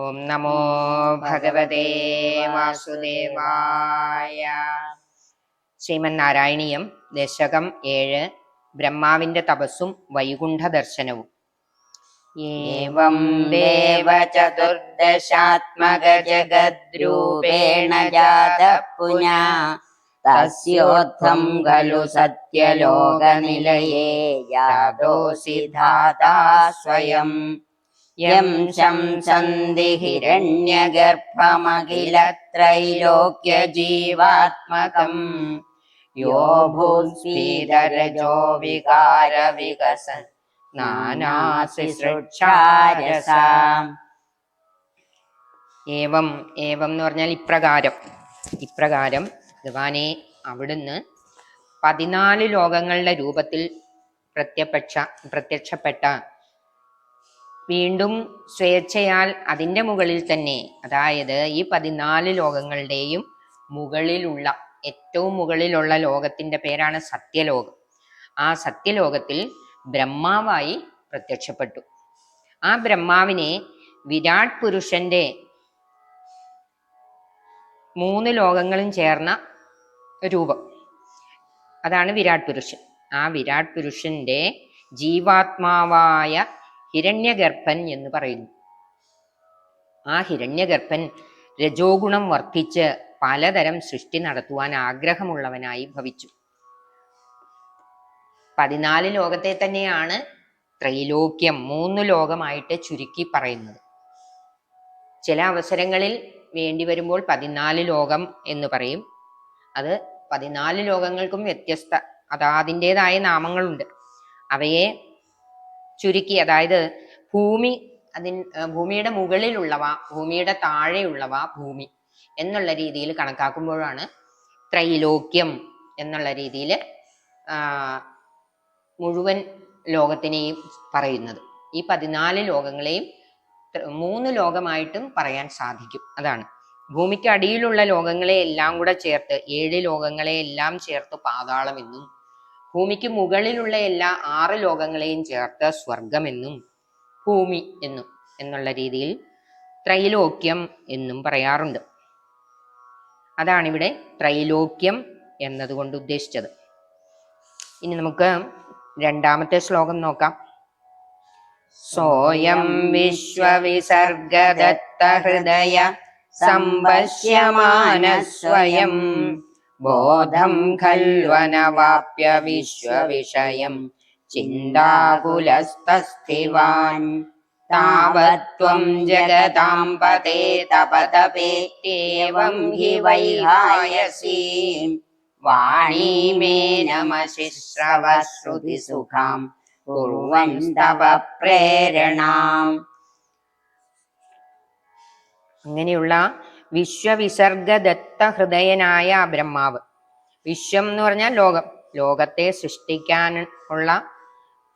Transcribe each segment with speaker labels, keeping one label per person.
Speaker 1: ഓം നമോ ഭഗവതേ വാസുദേവായ ശ്രീമന്നാരായണീയം ദശകം ഏഴ് ബ്രഹ്മാവിന്റെ തപസ്സും വൈകുണ്ഠ ദർശനവും.
Speaker 2: ഏവം ദേവ ചതുർദശാത്മക ജഗദ്രൂപേണ ജാത പുനാ തസ്യോത്ഥം ഖലു സത്യലോകനിലയേ യാതോസി സ്വയം. യം ശംസന്തി ഹിരണ്യഗർഭമഖിലത്രൈലോക്യജീവാത്മകം. യോ ഭൂസ്ഫീതരജോ വികാര വികസ
Speaker 1: ഏവം ഏവം എന്ന് പറഞ്ഞാൽ ഇപ്രകാരം. ഇപ്രകാരം ഭഗവാനെ അവിടുന്ന് പതിനാല് ലോകങ്ങളുടെ രൂപത്തിൽ പ്രത്യപക്ഷ പ്രത്യക്ഷപ്പെട്ട വീണ്ടും സ്വേച്ഛയാൽ അതിന്റെ മുകളിൽ തന്നെ അതായത് ഈ പതിനാല് ലോകങ്ങളുടെയും മുകളിലുള്ള ഏറ്റവും മുകളിലുള്ള ലോകത്തിന്റെ പേരാണ് സത്യലോകം. ആ സത്യലോകത്തിൽ ബ്രഹ്മാവായി പ്രത്യക്ഷപ്പെട്ടു. ആ ബ്രഹ്മാവിനെ വിരാട് പുരുഷന്റെ മൂന്ന് ലോകങ്ങളും ചേർന്ന രൂപം. അതാണ് വിരാട് പുരുഷൻ. ആ വിരാട് പുരുഷന്റെ ജീവാത്മാവായ ഹിരണ്യഗർഭൻ എന്ന് പറയുന്നു. ആ ഹിരണ്യഗർഭൻ രജോഗുണം വർദ്ധിച്ച് പലതരം സൃഷ്ടി നടത്തുവാൻ ആഗ്രഹമുള്ളവനായി ഭവിച്ചു. പതിനാല് ലോകത്തെ തന്നെയാണ് ത്രൈലോക്യം മൂന്ന് ലോകമായിട്ട് ചുരുക്കി പറയുന്നത്. ചില അവസരങ്ങളിൽ വേണ്ടി വരുമ്പോൾ പതിനാല് ലോകം എന്ന് പറയും. അത് പതിനാല് ലോകങ്ങൾക്കും വ്യത്യസ്ത അതാതിന്റെതായ നാമങ്ങളുണ്ട്. അവയെ ചുരുക്കി അതായത് ഭൂമി അതിൻ ഭൂമിയുടെ മുകളിലുള്ളവ ഭൂമിയുടെ താഴെയുള്ളവ ഭൂമി എന്നുള്ള രീതിയിൽ കണക്കാക്കുമ്പോഴാണ് ത്രൈലോക്യം എന്നുള്ള രീതിയിൽ മുഴുവൻ ലോകത്തിനെയും പറയുന്നത്. ഈ പതിനാല് ലോകങ്ങളെയും മൂന്ന് ലോകമായിട്ടും പറയാൻ സാധിക്കും. അതാണ്. ഭൂമിക്കടിയിലുള്ള ലോകങ്ങളെ എല്ലാം കൂടെ ചേർത്ത് ഏഴ് ലോകങ്ങളെ എല്ലാം ചേർത്ത് പാതാളമെന്നും ഭൂമിക്ക് മുകളിലുള്ള എല്ലാ ആറ് ലോകങ്ങളെയും ചേർത്ത് സ്വർഗമെന്നും ഭൂമി എന്നും എന്നുള്ള രീതിയിൽ ത്രൈലോക്യം എന്നും പറയാറുണ്ട്. അതാണിവിടെ ത്രൈലോക്യം എന്നതുകൊണ്ട് ഉദ്ദേശിച്ചത്. ഇനി നമുക്ക് രണ്ടാമത്തെ ശ്ലോകം നോക്കാം.
Speaker 2: സോയം വിശ്വവിസർഗദത്ത ഹൃദയ സംപശ്യമാന സ്വയം ബോധം ഖൽവനവാപ്യ വിശ്വവിഷയം ചിന്താകുലസ്ഥിവാൻ താവത്വം ജഗതാംപതേ തപതപേത്യേവം ഹി വൈഹായസി. വാണീ മേ നമശിശ്രവശ്രുതി സുഖാം. കുറുവൻ തവ പ്രേരണാം.
Speaker 1: അങ്ങനെയുള്ള വിശ്വവിസർഗദത്ത ഹൃദയനായ ആ ബ്രഹ്മാവ്. വിശ്വം എന്ന് പറഞ്ഞാൽ ലോകം. ലോകത്തെ സൃഷ്ടിക്കാൻ ഉള്ള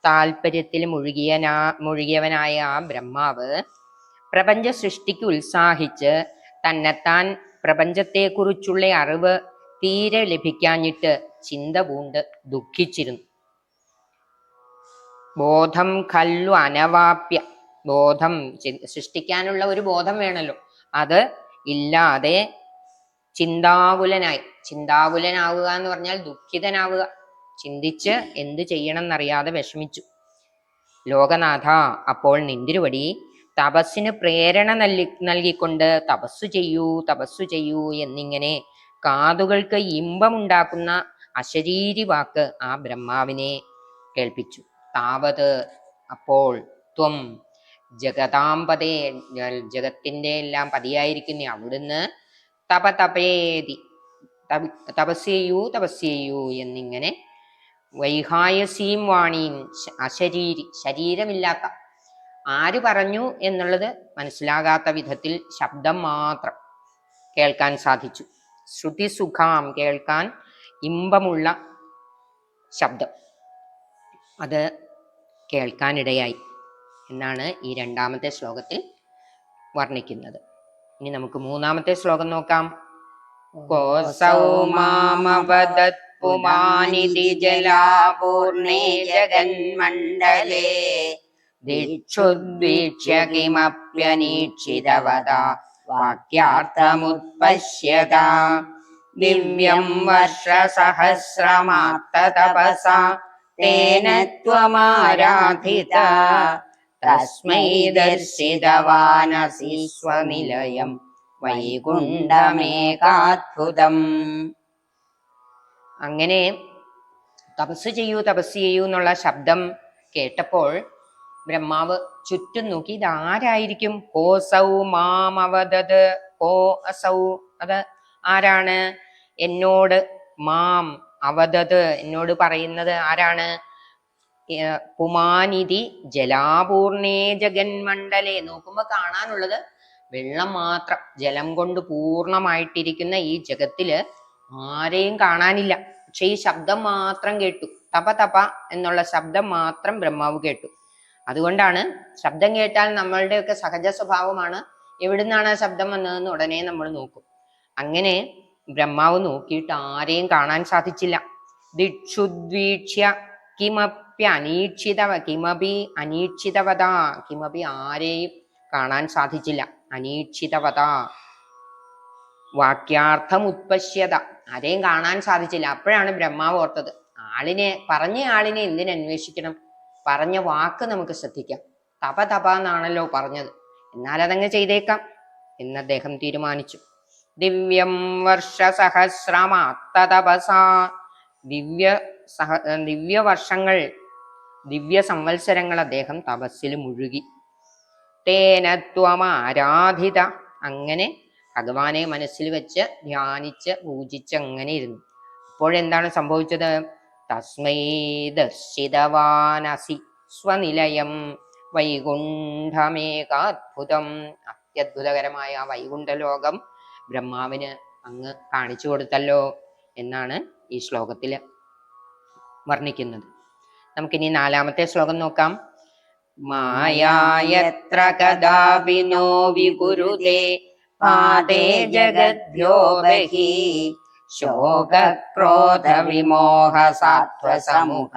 Speaker 1: താല്പര്യത്തിൽ മുഴുകിയനാ മുഴുകിയവനായ ആ ബ്രഹ്മാവ് പ്രപഞ്ച സൃഷ്ടിക്ക് ഉത്സാഹിച്ച് തന്നെത്താൻ പ്രപഞ്ചത്തെക്കുറിച്ചുള്ള അറിവ് തീരെ ലഭിക്കാഞ്ഞിട്ട് ചിന്ത പൂണ്ട് ദുഃഖിച്ചിരുന്നു. ബോധം കല്ലു അനവാപ്യ. ബോധം സൃഷ്ടിക്കാനുള്ള ഒരു ബോധം വേണല്ലോ. അത് ഇല്ലാതെ ചിന്താകുലനായി. ചിന്താകുലനാവുക എന്ന് പറഞ്ഞാൽ ദുഃഖിതനാവുക. ചിന്തിച്ച് എന്ത് ചെയ്യണം എന്നറിയാതെ വിഷമിച്ചു. ലോകനാഥ അപ്പോൾ നിന്തിരുവടി തപസ്സിന് പ്രേരണ നൽകി നൽകിക്കൊണ്ട് തപസ്സു ചെയ്യൂ തപസ്സു ചെയ്യൂ എന്നിങ്ങനെ കാതുകൾക്ക് ഇമ്പമുണ്ടാക്കുന്ന അശരീരി വാക്ക് ആ ബ്രഹ്മാവിനെ കേൾപ്പിച്ചു. താവത് അപ്പോൾ ത്വം ജഗതാംപതേ ജഗത്തിന്റെ എല്ലാം പതിയായിരിക്കുന്ന അവിടുന്ന് തപ തപേതി തപ- തപസ് ചെയ്യൂ തപസ് ചെയ്യൂ എന്നിങ്ങനെ വൈഹായസീം വാണിയും അശരീരി ശരീരമില്ലാത്ത ആര് പറഞ്ഞു എന്നുള്ളത് മനസ്സിലാകാത്ത വിധത്തിൽ ശബ്ദം മാത്രം കേൾക്കാൻ സാധിച്ചു. ശ്രുതി സുഖാം കേൾക്കാൻ ഇമ്പമുള്ള ശബ്ദം. അത് കേൾക്കാനിടയായി. എന്നാണ് ഈ രണ്ടാമത്തെ ശ്ലോകത്തിൽ വർണ്ണിക്കുന്നത് ഇനി നമുക്ക് മൂന്നാമത്തെ ശ്ലോകം നോക്കാം
Speaker 2: कोऽसौ मामवदत्पुमानिधि जलापूर्णे जगन्मण्डले ദിക്ഷുദ്വീക്ഷ്യ കിമപ്യനീക്ഷിതവതാ വാക്യാർത്ഥമുത്പശ്യത ദിവ്യം വർഷസഹസ്രമാത്തതപസാ തേന ത്വമാരാധിത തസ്മൈ ദർശിതവാനസീസ്വനിലയം വൈകുണ്ഠമേകാത്ഭുതം.
Speaker 1: അങ്ങനെ തപസ് ചെയ്യൂ തപസ് ചെയ്യൂ എന്നുള്ള ശബ്ദം കേട്ടപ്പോൾ ബ്രഹ്മാവ് ചുറ്റും നോക്കി ഇതാരായിരിക്കും? കോസൗ മാം അവതത് കോ അസൗ അത് ആരാണ്? എന്നോട് മാം അവതത് എന്നോട് പറയുന്നത് ആരാണ്? പുമാനിധി ജലാപൂർണേ ജഗന്മണ്ഡലേ. നോക്കുമ്പോ കാണാനുള്ളത് വെള്ളം മാത്രം ജലം കൊണ്ട് പൂർണമായിട്ടിരിക്കുന്ന ഈ ജഗത്തിൽ ആരെയും കാണാനില്ല. പക്ഷെ ഈ ശബ്ദം മാത്രം കേട്ടു. തപ തപ എന്നുള്ള ശബ്ദം മാത്രം ബ്രഹ്മാവ് കേട്ടു. അതുകൊണ്ടാണ് ശബ്ദം കേട്ടാൽ നമ്മളുടെയൊക്കെ സഹജ സ്വഭാവമാണ്. എവിടുന്നാണ് ആ ശബ്ദം വന്നതെന്ന് ഉടനെ നമ്മൾ നോക്കും. അങ്ങനെ ബ്രഹ്മാവ് നോക്കിയിട്ട് ആരെയും കാണാൻ സാധിച്ചില്ല. ദിക്ഷുദ്വീക്ഷ്യ കിമപ്യ അനീക്ഷിതവ കിമപി അനീക്ഷിതവത. കിമപി ആരെയും കാണാൻ സാധിച്ചില്ല. അനീക്ഷിതവത. വാക്യാർത്ഥം ഉത്പശ്യത. ആരെയും കാണാൻ സാധിച്ചില്ല. അപ്പോഴാണ് ബ്രഹ്മാവ് ഓർത്തത്. ആളിനെ പറഞ്ഞ ആളിനെ എന്തിനു അന്വേഷിക്കണം? പറഞ്ഞ വാക്ക് നമുക്ക് ശ്രദ്ധിക്കാം. തപ തപ എന്നാണല്ലോ പറഞ്ഞത്. എന്നാൽ അതങ്ങ് ചെയ്തേക്കാം എന്ന് അദ്ദേഹം തീരുമാനിച്ചു. ദിവ്യം വർഷ വർഷസഹസ്രമാത്തതപസ ദിവ്യ സഹ ദിവ്യ വർഷങ്ങൾ ദിവ്യ സംവത്സരങ്ങൾ അദ്ദേഹം തപസ്സിൽ മുഴുകി. തേനത്വമാരാധിത അങ്ങനെ ഭഗവാനെ മനസ്സിൽ വെച്ച് ധ്യാനിച്ച് പൂജിച്ച് അങ്ങനെ ഇരുന്നു. അപ്പോഴെന്താണ് സംഭവിച്ചത്? തസ്മൈ ദർശിതവാനസി സ്വനിലയം വൈകുണ്ഠമേകാത്ഭുതം. അത്യത്ഭുതകരമായ ആ വൈകുണ്ഠ ലോകം ബ്രഹ്മാവിന് അങ്ങ് കാണിച്ചു കൊടുത്തല്ലോ എന്നാണ് ഈ ശ്ലോകത്തിൽ വർണിക്കുന്നത്. നമുക്കിനി നാലാമത്തെ ശ്ലോകം നോക്കാം. മായായത്ര കഥാപി നോ വികുരുതേ പാദേ ജഗദ്ഭ്യോ ബഹി ശോകക്രോധ വിമോഹ സാത്വസമുഖ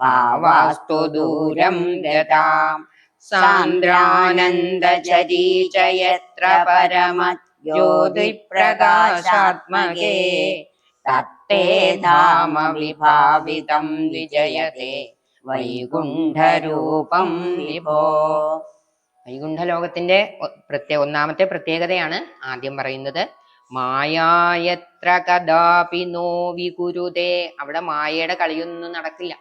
Speaker 1: പാവാസ്തു ദൂരം ഗതാം സാന്ദ്രാനന്ദചരീചയത്ര പരമ ജ്യോതിപ്രകാശാത്മകേ ധാമ വിഭാവിതം വിജയത്തെ വൈകുണ്ഠരൂപം വിഭോ। വൈകുണ്ഠലോകത്തിന്റെ പ്രത്യേക ഒന്നാമത്തെ പ്രത്യേകതയാണ് ആദ്യം പറയുന്നത് മായായത്ര കഥാപി നോ വികുരുതേ അവിടെ മായയുടെ കളിയൊന്നും നടക്കില്ല.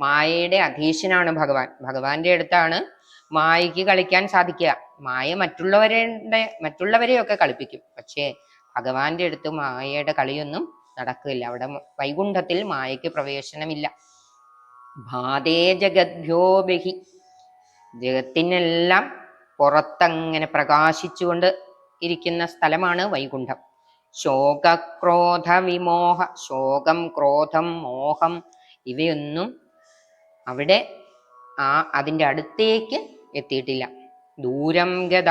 Speaker 1: മായയുടെ അധീശനാണ് ഭഗവാൻ. ഭഗവാന്റെ അടുത്താണ് മായയ്ക്ക് കളിക്കാൻ സാധിക്കുക. മായ മറ്റുള്ളവരുടെ മറ്റുള്ളവരെയൊക്കെ കളിപ്പിക്കും. പക്ഷേ ഭഗവാന്റെ അടുത്ത് മായയുടെ കളിയൊന്നും നടക്കില്ല. അവിടെ വൈകുണ്ഠത്തിൽ മായയ്ക്ക് പ്രവേശനമില്ല. ഭാതേ ജഗദ്ഭ്യോ ബഹി. ജഗത്തിനെല്ലാം പുറത്തങ്ങനെ പ്രകാശിച്ചുകൊണ്ട് ഇരിക്കുന്ന സ്ഥലമാണ് വൈകുണ്ഠം. ശോകക്രോധ വിമോഹ ശോകം ക്രോധം മോഹം ഇവയൊന്നും അവിടെ ആ അതിന്റെ അടുത്തേക്ക് എത്തിയിട്ടില്ല. ദൂരം ഗത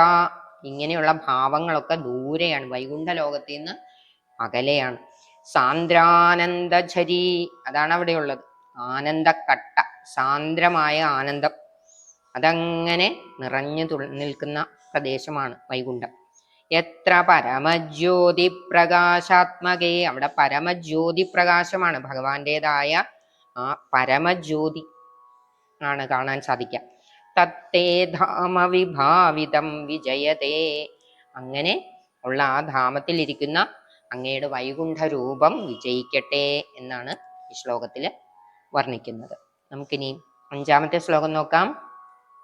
Speaker 1: ഇങ്ങനെയുള്ള ഭാവങ്ങളൊക്കെ ദൂരെയാണ്. വൈകുണ്ഠ ലോകത്തിൽ നിന്ന് അകലെയാണ്. സാന്ദ്രാനന്ദചരി. അതാണ് അവിടെ ഉള്ളത് ആനന്ദക്കട്ട സാന്ദ്രമായ ആനന്ദം. അതങ്ങനെ നിറഞ്ഞു നിൽക്കുന്ന പ്രദേശമാണ് വൈകുണ്ഠം. എത്ര പരമജ്യോതി പ്രകാശാത്മകേ അവിടെ പരമജ്യോതി പ്രകാശമാണ് ഭഗവാന്റേതായ ആ പരമജ്യോതി ആണ് കാണാൻ സാധിക്കുക. തത്തേ ധാമ വിഭാവിതം വിജയതേ. അങ്ങനെ ഉള്ള ആ ധാമത്തിൽ ഇരിക്കുന്ന അങ്ങയുടെ വൈകുണ്ഠ രൂപം വിജയിക്കട്ടെ എന്നാണ് ഈ ശ്ലോകത്തിൽ വർണിക്കുന്നത്. നമുക്കിനി അഞ്ചാമത്തെ ശ്ലോകം നോക്കാം.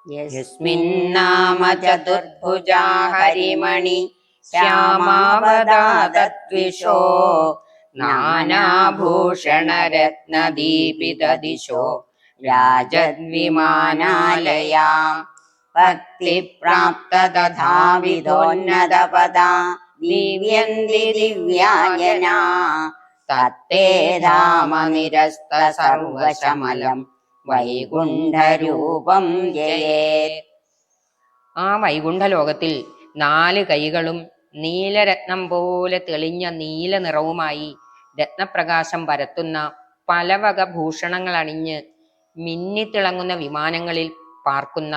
Speaker 2: യസ്മിന്നാമ ചതുർഭുജാ ഹരിമണി ശ്യാമാവതാതദ്വിഷോ നാനാഭൂഷണരത്നദീപിതദിശോ രാജദ്വിമാനാലയാ ഭക്തിപ്രാപ്ത തഥാവിധോന്നതപദാ ദിവ്യന്തി ദിവ്യായനാ തത്തേ രാമനിരസ്ത സർവശമലം. വൈകുണ്ഠരൂപം
Speaker 1: ആ വൈകുണ്ഠ ലോകത്തിൽ നാല് കൈകളും നീലരത്നം പോലെ തെളിഞ്ഞ നീല നിറവുമായി രത്നപ്രകാശം പരത്തുന്ന പലവക ഭൂഷണങ്ങൾ അണിഞ്ഞ് മിന്നിത്തിളങ്ങുന്ന വിമാനങ്ങളിൽ പാർക്കുന്ന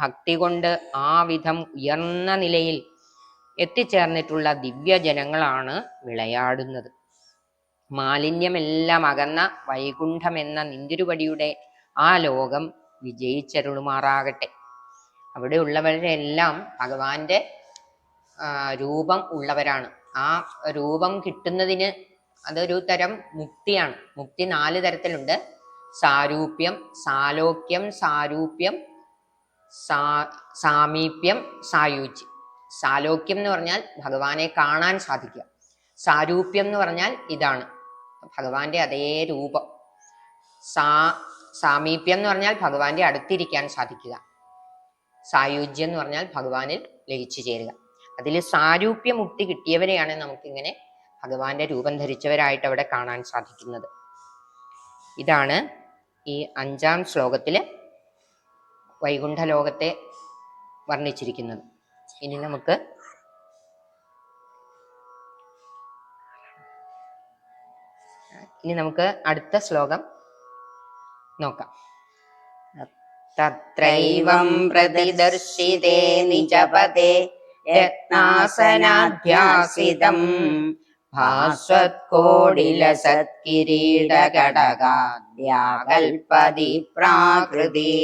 Speaker 1: ഭക്തി കൊണ്ട് ആ വിധം ഉയർന്ന നിലയിൽ എത്തിച്ചേർന്നിട്ടുള്ള ദിവ്യജനങ്ങളാണ് വിളയാടുന്നത്. മാലിന്യമെല്ലാം അകന്ന വൈകുണ്ഠം എന്ന നിന്തിരുപടിയുടെ ആ ലോകം വിജയിച്ചരുളുമാറാകട്ടെ. അവിടെ ഉള്ളവരെല്ലാം ഭഗവാന്റെ രൂപം ഉള്ളവരാണ്. ആ രൂപം കിട്ടുന്നതിന് അതൊരു തരം മുക്തിയാണ്. മുക്തി നാല് തരത്തിലുണ്ട്. സാരൂപ്യം സാലോക്യം സാരൂപ്യം സാ സാമീപ്യം സായുജ്യം സാലോക്യം എന്ന് പറഞ്ഞാൽ ഭഗവാനെ കാണാൻ സാധിക്കുക. സാരൂപ്യം എന്ന് പറഞ്ഞാൽ ഇതാണ്. ഭഗവാന്റെ അതേ രൂപം. സാ സാമീപ്യം എന്ന് പറഞ്ഞാൽ ഭഗവാന്റെ അടുത്തിരിക്കാൻ സാധിക്കുക. സായുജ്യം എന്ന് പറഞ്ഞാൽ ഭഗവാനിൽ ലയിച്ചു ചേരുക. അതിൽ സാരൂപ്യ മുക്തി കിട്ടിയവരെയാണ് നമുക്കിങ്ങനെ ഭഗവാന്റെ രൂപം ധരിച്ചവരായിട്ട് അവിടെ കാണാൻ സാധിക്കുന്നത്. ഇതാണ് ഈ അഞ്ചാം ശ്ലോകത്തിൽ വൈകുണ്ഠലോകത്തെ വർണിച്ചിരിക്കുന്നത്. ഇനി നമുക്ക് ഇനി നമുക്ക് അടുത്ത ശ്ലോകം നോക്കാം. തത്രൈവം പ്രതിദർശിതേ നിജപദേ രത്നാസനാധ്യാസിതം ഭാസ്വത്കോടിലസത്കിരീടകടകാദ്യാകൽപതി പ്രാകൃതി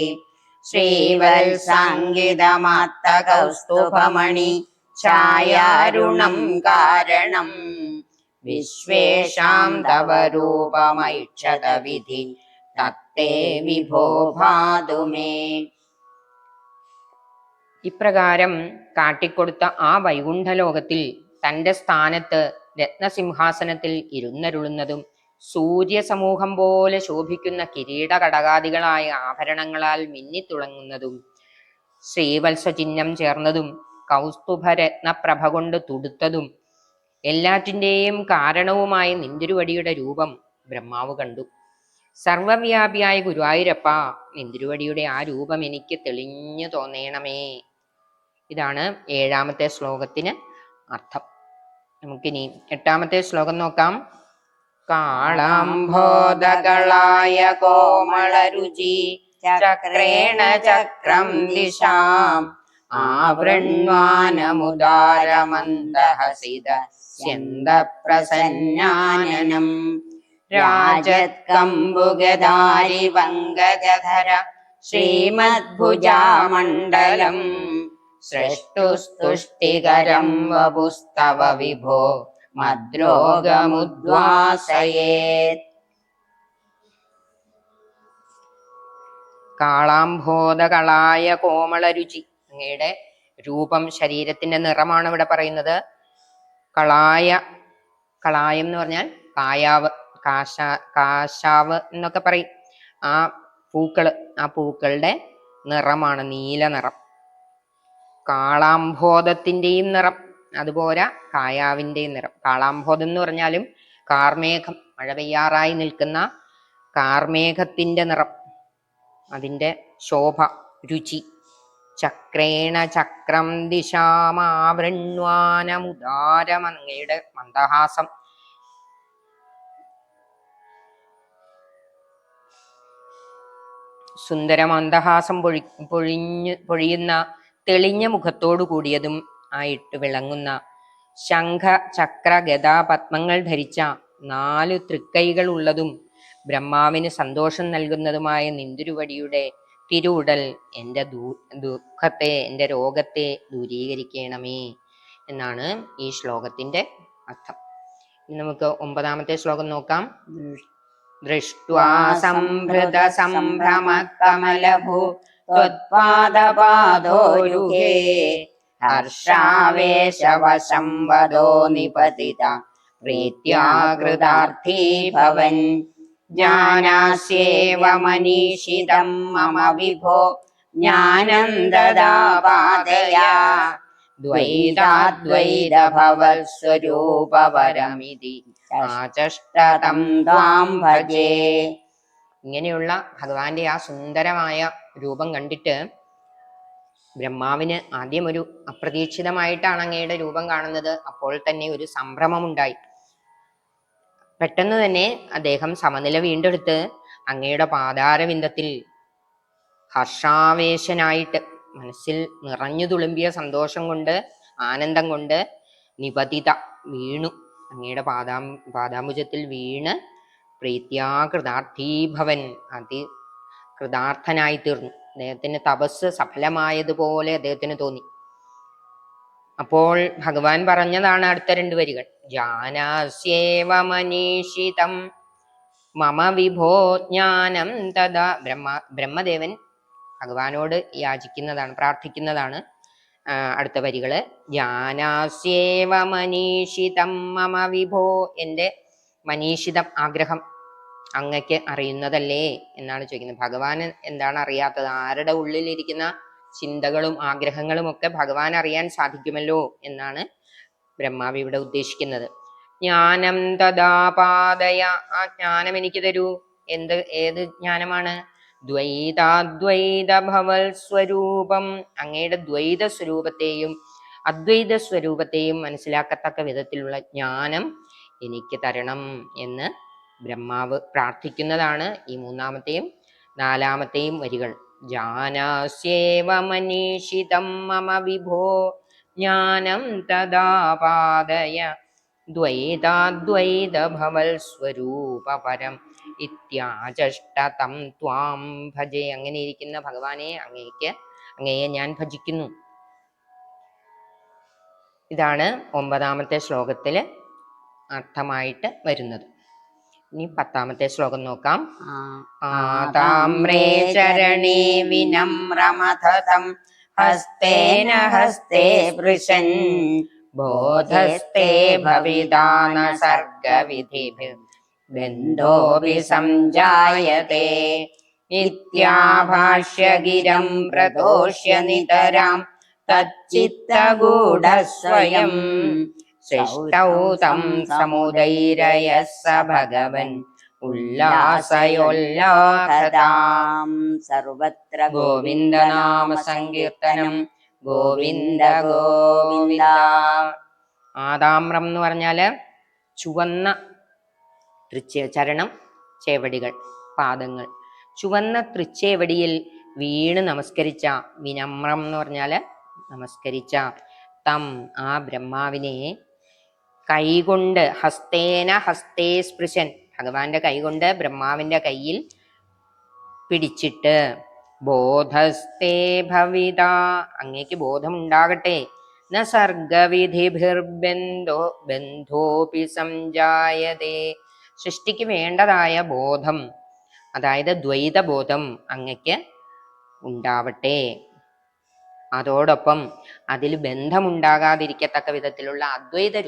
Speaker 1: ശ്രീവത്സാങ്കിതമാത്തകൗസ്തുഭമണി ഛായാരുണം കാരണം. വിശ്വേഷാം തവ രൂപമൈക്ഷത വിധി തത്തേ വിഭോ ഭാതു മേ ഇപ്രകാരം കാട്ടിക്കൊടുത്ത ആ വൈകുണ്ഠലോകത്തിൽ തന്റെ സ്ഥാനത്ത് രത്നസിംഹാസനത്തിൽ ഇരുന്നരുളുന്നതും സൂര്യസമൂഹം പോലെ ശോഭിക്കുന്ന കിരീട ഘടകാദികളായ ആഭരണങ്ങളാൽ മിന്നിത്തുളങ്ങുന്നതും ശ്രീവത്സ ചിഹ്നം ചേർന്നതും കൗസ്തുഭരത്നപ്രഭ കൊണ്ട് തുടുത്തതും എല്ലാറ്റിന്റെയും കാരണവുമായ നിന്തിരുവടിയുടെ രൂപം ബ്രഹ്മാവ് കണ്ടു. സർവവ്യാപിയായ ഗുരുവായൂരപ്പ നിന്തിരുവടിയുടെ ആ രൂപം എനിക്ക് തെളിഞ്ഞു തോന്നേണമേ. ഇതാണ് ഏഴാമത്തെ ശ്ലോകത്തിന് അർത്ഥം. നമുക്കിനി എട്ടാമത്തെ ശ്ലോകം നോക്കാം. കാളാംബോധകളായ കോമളരുചി. ചക്രേണ ചക്രം ദിശാം. ആവൃണ്വാനമുദാരമന്ദഹസിത സ്യന്തപ്രസന്നാനനം. രാജത്കമ്പുഗധാരി വങ്കഗധര ശ്രീമദ്ഭുജാമണ്ഡലം. സൃഷ്ടുസ്തുഷ്ടികരം വപുസ്തവ വിഭോ മദ്രോഗമുദ്വാസയേത്. കാളാംബോധകളായ കോമളരുചി. അങ്ങയുടെ രൂപം ശരീരത്തിന്റെ നിറമാണ് ഇവിടെ പറയുന്നത്. കളായ കളായം എന്ന് പറഞ്ഞാൽ കായാവ് കാശ കാശാവ് എന്നൊക്കെ പറയും. ആ പൂക്കൾ ആ പൂക്കളുടെ നിറമാണ് നീല നിറം. കാളാംബോധത്തിന്റെയും നിറം. അതുപോലെ കായാവിന്റെ നിറം. കാളാംബോധം എന്ന് പറഞ്ഞാലും കാർമേഘം മഴ പെയ്യാറായി നിൽക്കുന്ന കാർമേഘത്തിന്റെ നിറം. അതിന്റെ ശോഭ രുചി. ചക്രേണ ചക്രം ദിശാമാവൃണ്വാനമുദാരമങ്ങയുടെ മന്ദഹാസം. സുന്ദര മന്ദഹാസം പൊഴി പൊഴിഞ്ഞു പൊഴിയുന്ന തെളിഞ്ഞ മുഖത്തോടു കൂടിയതും ആയിട്ട് വിളങ്ങുന്ന ശംഖ ചക്ര ഗതാപത്മങ്ങൾ ധരിച്ച നാല് തൃക്കൈകൾ ഉള്ളതും ബ്രഹ്മാവിന് സന്തോഷം നൽകുന്നതുമായ നിന്തുരുവടിയുടെ തിരുവുടൽ എന്റെ ദുഃഖത്തെ എന്റെ രോഗത്തെ ദൂരീകരിക്കണമേ എന്നാണ് ഈ ശ്ലോകത്തിന്റെ അർത്ഥം. നമുക്ക് ഒമ്പതാമത്തെ ശ്ലോകം നോക്കാം. ദൃഷ്ട്വാ സംഭ്രമ കമലഭൂ ത്വത്പാദപാദോരുഹേ ഹർഷാവേശവശം വദോ നിപതിത. പ്രീത്യാകൃതാർത്ഥീ ഭവൻ. മമ വിഭോ. ജ്ഞാനം ദ്വൈതാദ്വൈത ഭവസ്വരൂപവരമിതി ആചഷ്ടതം ത്വാം ഭജേ. ഇങ്ങനെയുള്ള ഭഗവാന്റെ ആ സുന്ദരമായ രൂപം കണ്ടിട്ട് ബ്രഹ്മാവിന് ആദ്യം ഒരു അപ്രതീക്ഷിതമായിട്ടാണ് അങ്ങയുടെ രൂപം കാണുന്നത്. അപ്പോൾ തന്നെ ഒരു സംഭ്രമമുണ്ടായി. പെട്ടെന്ന് തന്നെ അദ്ദേഹം സമനില വീണ്ടെടുത്ത് അങ്ങയുടെ പാതാരവിന്ദത്തിൽ ഹർഷാവേശനായിട്ട് മനസ്സിൽ നിറഞ്ഞു തുളുമ്പിയ സന്തോഷം കൊണ്ട് ആനന്ദം കൊണ്ട് നിപതിത വീണു. അങ്ങയുടെ പാദാം പാദാമുജത്തിൽ വീണ് പ്രീത്യാ കൃതാർത്ഥീഭവൻ അതി കൃതാർത്ഥനായി തീർന്നു. അദ്ദേഹത്തിന് തപസ് സഫലമായതുപോലെ അദ്ദേഹത്തിന് തോന്നി. അപ്പോൾ ഭഗവാൻ പറഞ്ഞതാണ് അടുത്ത രണ്ട് വരികൾ. ജാനാസ്യേവ മനീഷിതം മമ വിഭോ ജ്ഞാനം തഥാ ബ്രഹ്മ ബ്രഹ്മദേവൻ ഭഗവാനോട് യാചിക്കുന്നതാണ് പ്രാർത്ഥിക്കുന്നതാണ് അടുത്ത വരികൾ. ജാനാസ്യേവ മനീഷിതം മമ വിഭോ എന്റെ മനീഷിതം ആഗ്രഹം. അങ്ങക്ക് അറിയുന്നതല്ലേ എന്നാണ് ചോദിക്കുന്നത്. ഭഗവാൻ എന്താണ് അറിയാത്തത്? ആരുടെ ഉള്ളിലിരിക്കുന്ന ചിന്തകളും ആഗ്രഹങ്ങളും ഒക്കെ ഭഗവാൻ അറിയാൻ സാധിക്കുമല്ലോ എന്നാണ് ബ്രഹ്മാവ് ഇവിടെ ഉദ്ദേശിക്കുന്നത്. ജ്ഞാനം തഥാപാദയ ആ ജ്ഞാനം എനിക്ക് തരൂ. എന്ത് ഏത് ജ്ഞാനമാണ്? ദ്വൈതാദ്വൈത ഭവൽ സ്വരൂപം. അങ്ങയുടെ ദ്വൈത സ്വരൂപത്തെയും അദ്വൈത സ്വരൂപത്തെയും മനസ്സിലാക്കത്തക്ക വിധത്തിലുള്ള ജ്ഞാനം എനിക്ക് തരണം എന്ന് ബ്രഹ്മാവ് പ്രാർത്ഥിക്കുന്നതാണ് ഈ മൂന്നാമത്തെയും നാലാമത്തെയും വരികൾ. ജാനാസ്യേവ മനീഷിതം മമ വിഭോ ജ്ഞാനം തദാപാദയ ദ്വൈതാദ്വൈത ഭവൽ സ്വരൂപ പരം ഇത്യാചഷ്ടതം ത്വാം ഭജേ. അങ്ങനെ ഇരിക്കുന്ന ഭഗവാനെ അങ്ങേക്ക് അങ്ങയെ ഞാൻ ഭജിക്കുന്നു. ഇതാണ് ഒമ്പതാമത്തെ ശ്ലോകത്തിൽ അർത്ഥമായിട്ട് വരുന്നത്. ഇനി പത്താമത്തെ ശ്ലോകം നോക്കാം. ആതാമ്രേ ചരണേ വിനമ്രമഥതം ഹസ്തേന ഹസ്തേ സ്പൃശൻ ബോധസ്തേ ഭവിദാന സർഗവിധിഭിർ ബന്ധോപി സംജായത്തെ നിത്യാഭാഷ്യഗിരം പ്രദോഷ്യ നിതരാം. തച്ചിത്തഗൂഢസ്വയം സൃഷ്ടൗ സമുദൈരയ സ ഭഗവൻ ഉല്ലാസയോല്ലാഹതാം.
Speaker 2: സർവത്ര
Speaker 1: ഗോവിന്ദ നാമ സങ്കീർത്തനം ഗോവിന്ദ ഗോവിന്ദ. ആദാമ്രം എന്ന് പറഞ്ഞാൽ ചുവന്ന ചരണം ചേവടികൾ പാദങ്ങൾ. ചുവന്ന തൃച്ചേവടിയിൽ വീണ് നമസ്കരിച്ച വിനമ്രം എന്ന് പറഞ്ഞാൽ നമസ്കരിച്ച തം ആ ബ്രഹ്മാവിനെ കൈകൊണ്ട് ഹസ്തേന ഹസ്തേ സ്പൃശൻ. ഭഗവാന്റെ കൈകൊണ്ട് ബ്രഹ്മാവിന്റെ കയ്യിൽ പിടിച്ചിട്ട് ബോധസ്തേ ഭവിത. അങ്ങേക്ക് ബോധമുണ്ടാകട്ടെ. ന സർഗവിധിഭിർബന്ധോ ബന്ധോപി സംജായതേ. സൃഷ്ടിക്ക് വേണ്ടതായ ബോധം അതായത് ദ്വൈതബോധം അങ്ങക്ക് ഉണ്ടാവട്ടെ. അതോടൊപ്പം അതിൽ ബന്ധമുണ്ടാകാതിരിക്കത്തക്ക വിധത്തിലുള്ള അദ്വൈത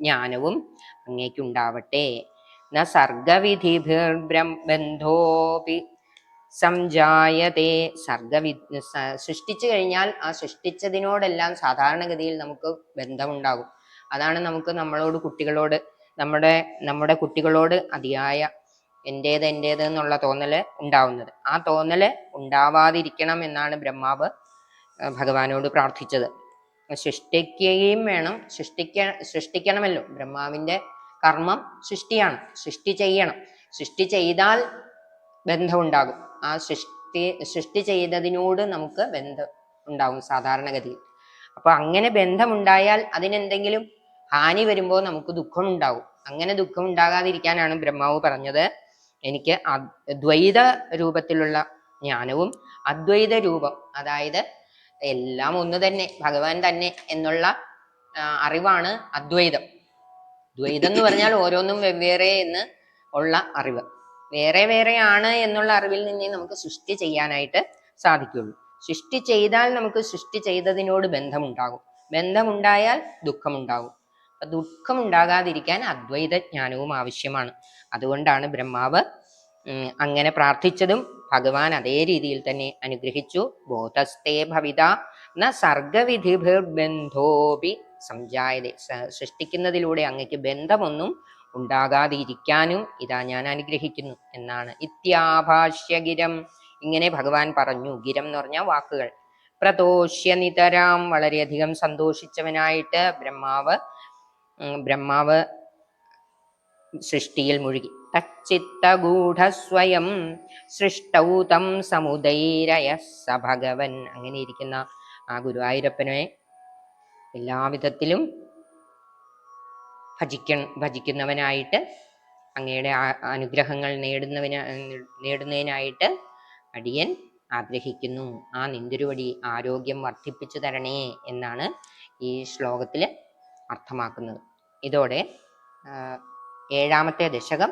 Speaker 1: ജ്ഞാനവും അങ്ങേക്കുണ്ടാവട്ടെ. ന സർഗവിധിഭിർ ബന്ധോപി സംജായതേ. സർഗവി സൃഷ്ടിച്ചു കഴിഞ്ഞാൽ ആ സൃഷ്ടിച്ചതിനോടെല്ലാം സാധാരണഗതിയിൽ നമുക്ക് ബന്ധമുണ്ടാകും. അതാണ് നമുക്ക് നമ്മളോട് കുട്ടികളോട് നമ്മുടെ നമ്മുടെ കുട്ടികളോട് അതിയായ എന്റേത് എന്റേത് എന്നുള്ള തോന്നൽ ഉണ്ടാവുന്നത്. ആ തോന്നൽ ഉണ്ടാവാതിരിക്കണം എന്നാണ് ബ്രഹ്മാവ് ഭഗവാനോട് പ്രാർത്ഥിച്ചത്. സൃഷ്ടിക്കുകയും വേണം. സൃഷ്ടിക്ക സൃഷ്ടിക്കണമല്ലോ. ബ്രഹ്മാവിന്റെ കർമ്മം സൃഷ്ടിയാണ്. സൃഷ്ടി ചെയ്യണം. സൃഷ്ടി ചെയ്താൽ ബന്ധമുണ്ടാകും. ആ സൃഷ്ടി സൃഷ്ടി ചെയ്തതിനോട് നമുക്ക് ബന്ധം ഉണ്ടാകും സാധാരണഗതിയിൽ. അപ്പോൾ അങ്ങനെ ബന്ധമുണ്ടായാൽ അതിനെന്തെങ്കിലും ഹാനി വരുമ്പോൾ നമുക്ക് ദുഃഖമുണ്ടാകും. അങ്ങനെ ദുഃഖം ഉണ്ടാകാതിരിക്കാനാണ് ബ്രഹ്മാവ് പറഞ്ഞത്. എനിക്ക് ദ്വൈത രൂപത്തിലുള്ള ജ്ഞാനവും അദ്വൈത രൂപം അതായത് എല്ലാം ഒന്ന് തന്നെ ഭഗവാൻ തന്നെ എന്നുള്ള അറിവാണ് അദ്വൈതം. ദ്വൈതം എന്ന് പറഞ്ഞാൽ ഓരോന്നും വെവ്വേറെ എന്ന് ഉള്ള അറിവ്. വേറെ വേറെയാണ് എന്നുള്ള അറിവിൽ നിന്നേ നമുക്ക് സൃഷ്ടി ചെയ്യാനായിട്ട് സാധിക്കുള്ളൂ. സൃഷ്ടി ചെയ്താൽ നമുക്ക് സൃഷ്ടി ചെയ്തതിനോട് ബന്ധമുണ്ടാകും. ബന്ധമുണ്ടായാൽ ദുഃഖമുണ്ടാകും. അപ്പൊ ദുഃഖമുണ്ടാകാതിരിക്കാൻ അദ്വൈത ജ്ഞാനവും ആവശ്യമാണ്. അതുകൊണ്ടാണ് ബ്രഹ്മാവ് അങ്ങനെ പ്രാർത്ഥിച്ചതും ഭഗവാൻ അതേ രീതിയിൽ തന്നെ അനുഗ്രഹിച്ചു. ബോധസ്തേ ഭവിത ന സർഗവിധിബന്ധോപി ബന്ധോപി സംജായതേ സൃഷ്ടിക്കുന്നതിലൂടെ അങ്ങക്ക് ബന്ധമൊന്നും ഉണ്ടാകാതിരിക്കാനും ഇതാ ഞാൻ അനുഗ്രഹിക്കുന്നു എന്നാണ് ഇത്യാഭാഷ്യഗിരം. ഇങ്ങനെ ഭഗവാൻ പറഞ്ഞു ഗിരം എന്ന് പറഞ്ഞ വാക്കുകൾ. പ്രദോഷ്യ നിതരാം വളരെയധികം സന്തോഷിച്ചവനായിട്ട് ബ്രഹ്മാവ് ബ്രഹ്മാവ് സൃഷ്ടിയിൽ മുഴുകി. തച്ചിത്തഗൂഢസ്വയം സൃഷ്ടൗ തം സമുദൈരയ സ ഭഗവൻ. അങ്ങനെ ഇരിക്കുന്ന ആ ഗുരുവായൂരപ്പനെ എല്ലാവിധത്തിലും ഭജിക്ക ഭജിക്കുന്നവനായിട്ട് അങ്ങയുടെ അനുഗ്രഹങ്ങൾ നേടുന്നവന നേടുന്നതിനായിട്ട് അടിയൻ ആഗ്രഹിക്കുന്നു. ആ നിന്തിരുവടി ആരോഗ്യം വർദ്ധിപ്പിച്ചു തരണേ എന്നാണ് ഈ ശ്ലോകത്തിൽ അർത്ഥമാക്കുന്നത്. ഇതോടെ ഏഴാമത്തെ ദശകം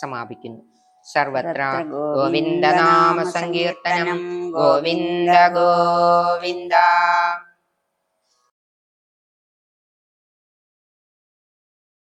Speaker 1: സമാപിക്കുന്നു. സർവത്ര ഗോവിന്ദനാമ സങ്കീർത്തനം ഗോവിന്ദ ഗോവിന്ദ.